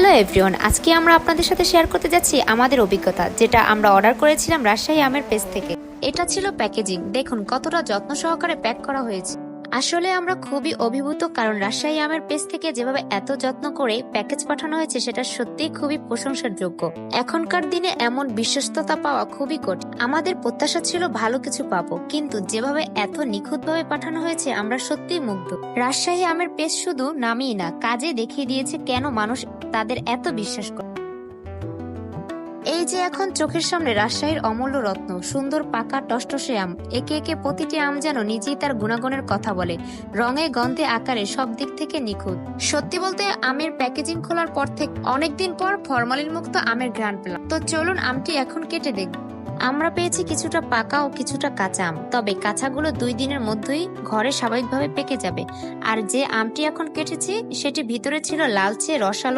Hello everyone, আজকে আমরা আপনাদের সাথে শেয়ার করতে যাচ্ছি আমাদের অভিজ্ঞতা, যেটা আমরা অর্ডার করেছিলাম রাজশাহী আমের পেজ থেকে। এটা ছিল প্যাকেজিং। দেখুন, কতটা যত্ন সহকারে প্যাক করা হয়েছে। আসলে আমরা খুবই অভিভূত, কারণ রাজশাহী আমের পেজ থেকে যেভাবে এত যত্ন করে প্যাকেজ পাঠানো হয়েছে, সেটা সত্যিই খুবই প্রশংসার যোগ্য এখনকার দিনে এমন বিশ্বস্ততা পাওয়া খুবই কঠিন। আমাদের প্রত্যাশা ছিল ভালো কিছু পাবো, কিন্তু যেভাবে এত নিখুঁতভাবে পাঠানো হয়েছে, আমরা সত্যিই মুগ্ধ। রাজশাহী আমের পেজ শুধু নামই না, কাজে দেখিয়ে দিয়েছে কেন মানুষ তাদের এত বিশ্বাস করে এই যে এখন চোখের সামনে রাজশাহীর অমূল্য রত্ন, সুন্দর পাকা টসটসে আম, একে একে প্রতিটি আম যেন নিজেই তার গুণাগুণের কথা বলে, রঙে গন্ধে আকারে সব দিক থেকে নিখুঁত। সত্যি বলতে আমের প্যাকেজিং খোলার পর থেকে অনেকদিন পর ফরমালিন মুক্ত আমের ঘ্রাণ পেলাম। তো চলুন আমটি এখন কেটে দেখব আমরা পেয়েছি কিছুটা পাকা ও কিছুটা কাঁচা আম, তবে কাঁচাগুলো দুই দিনের মধ্যেই ঘরে স্বাভাবিকভাবে পেকে যাবে। আর যে আমটি এখন কেটেছি, সেটি ভিতরে ছিল লালচে রসালো